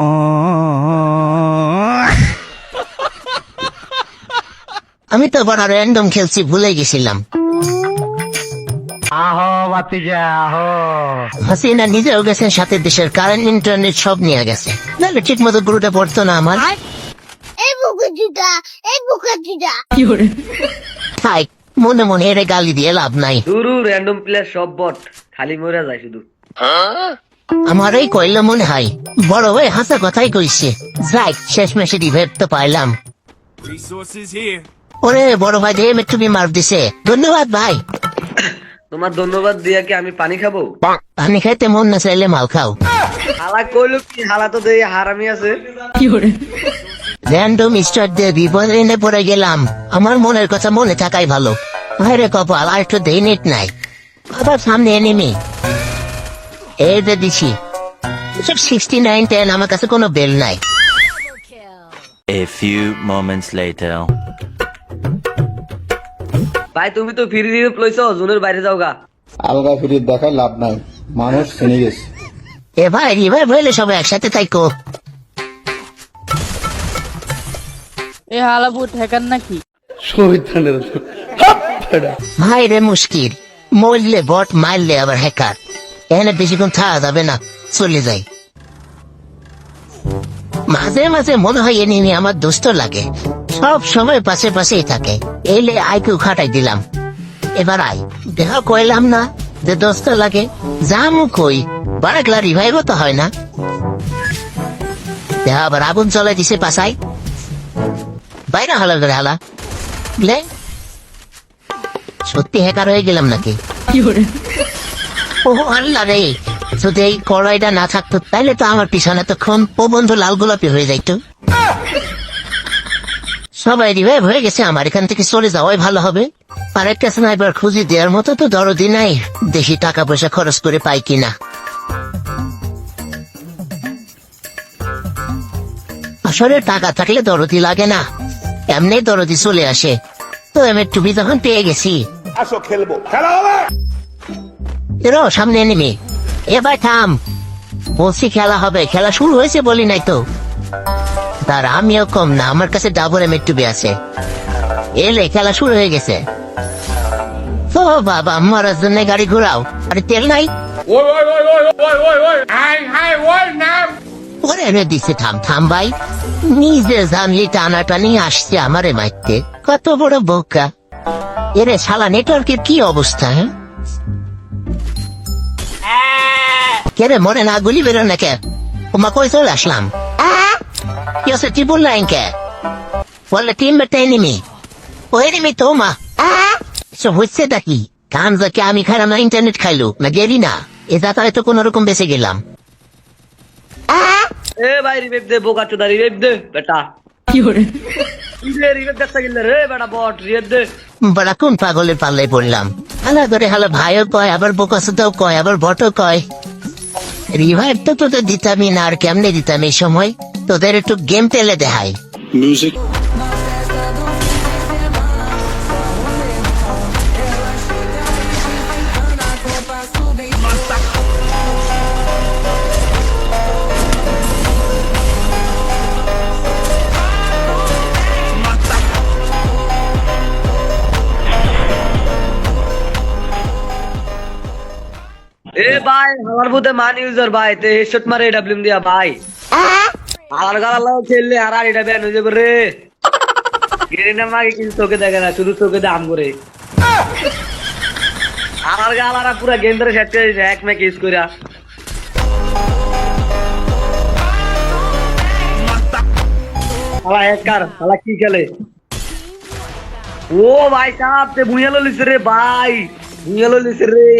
আমি তো বড় র্যান্ডম খেলছি ভুলে গেছিলাম। আহো বাতিজা আহো। হাসিনা নিজেও গেছেন সাথে দেশের কারেন্ট ইন্টারনেট সব নিয়ে গেছে। নাহলে ঠিক মতো গুরুটা পড়তো না আমার। এই বুকে জুতা এই বুকে জুতা। তাই মনে মনে এরে গালি দিয়ে লাভ নাই। দুরু র্যান্ডম প্লেয়ার সব বট খালি মরে যায় শুধু। আমার এই কইল মনে হয় বড় ভাই হাসা কথাই কইছে। যাই শেষ মেশে রিভাইভ তো পাইলাম। ওরে বড় ভাই দিয়ে তুমি মার দিছে। ধন্যবাদ ভাই। তোমার ধন্যবাদ দিয়া কি আমি পানি খাব? পানি খাইতে মন না চাইলে মাল খাও। হালা কইলো কি হালা তো দেই হারামি আছে। র্যান্ডম স্টার দিয়ে বিপদ এনে পড়ে গেলাম। আমার মনের কথা মনে থাকাই ভালো। ভাইরে কপাল আর একটু দেই নেট নাই। আবার সামনে এনিমি। এই যে দিছি। সব সিক্সটি নাইন টেন আমার কাছে কোনো বেল নাই। A few moments later. ভাই তুমি তো ফ্রি রিপ লইছো জুনের বাইরে যাও গা আলগা ফিরিয়ে দেখায় লাভ নাই মানুষ চিনে গেছে। এ ভাই রিভাইভ হইলে সবাই একসাথে তাইকো এ হালাবু ঠেকান নাকি? ভাই রে মুশকিল। মরলে বট মারলে আবার হ্যাকার। এখানে বেশিক্ষণ থাকা যাবে না। চলে যাই। মাঝে মাঝে মনে হয় এনে এনিমি আমার দোস্ত লাগে। সব সময় পাশে পাশেই থাকে। এলে আইকিউ খাটাই দিলাম। এবার আই দেখা কইলাম না যে দোস্ত লাগে। যামু কই? বারাকলা রিভাইভ তো হয় না। দেখা আবার আগুন চলে দিছে পাশাই বাইরে হালা করে হালা। সত্যি হ্যাকার হয়ে গেলাম নাকি? ও আল্লাহ রে। যদি এই কড়াইটা না থাকতো তাহলে তো আমার পিছনে তখন ও বন্ধু লাল গোলাপি হয়ে যাইতো। সবাই রিভাইভ হয়ে গেছে, আমার এখান থেকে চলে যাওয়াই ভালো হবে। আর একটা স্নাইপার খুঁজি দেওয়ার মতো তো দরদি নাই। দেখি টাকা পয়সা খরচ করে পাই কিনা। আসলে টাকা থাকলে দরদি লাগে না। এমনি দরদি চলে আসে। তো এম টুপি তখন পেয়ে গেছি। এরো সামনে নেমে এবার থাম। বলছি খেলা হবে। খেলা শুরু হয়েছে বলি নাই তো। তার আমিও কম না। আমার কাছে ডাবল এম টুবি আছে। এলে খেলা শুরু হয়ে গেছে। ও বাবা মরার জন্য গাড়ি ঘোরাও। আরে তেল নাই। ওরে রে দিছে থাম থাম ভাই। নিজে জানলি টানাটানি আসছে আমারে মাইতে কত বড় বোকা। এরে শালা নেটওয়ার্কের কি অবস্থা হ্যাঁ? কেরে মরে না গুলি বেরো না কে ওমা কই চলে আসলাম কি আছে কি বললেন কে বললে টিম বেটা এনিমি ও এনিমি তো সব হচ্ছে নাকি কান যাকে আমি খাইলাম না ইন্টারনেট খাইলো না গেলি না এ যাতায়াত তো কোন রকম বেঁচে গেলাম এ ভাই রিভাইভ দে বোকা চোদা রিভাইভ দে বেটা রিভাইভ দেখতে গেলে রে বেটা বট রিভাইভ দে বড়া কোন পাগলের পাল্লায় পড়লাম হালা করে হালা ভাইও কয় আবার বোকা বোকাসুদাও কয় আবার বটও কয় রিভাইভ তো তোদের দিতামই না আর কেমনে দিতাম এই সময়? তোদের একটু গেম পেলে দেখাই। এ ভাই, আমার বুতে মান ইউজার ভাই, তে হেডশট মারে ডাবলিম দিয়া, ভাই। আর গালা খেললে আর আর এটা ব্যান হয়ে মাগে কিছু তোকে দেখে না, শুধু তোকে দাম করে। গালারা পুরা গেম ধরে সেট করে এক ম্যাচ ইউজ কইরা। কি খেলে? ও ভাই সাহেব তে ভুইয়া লিছে রে ভাই, ভুইয়া লিছে রে।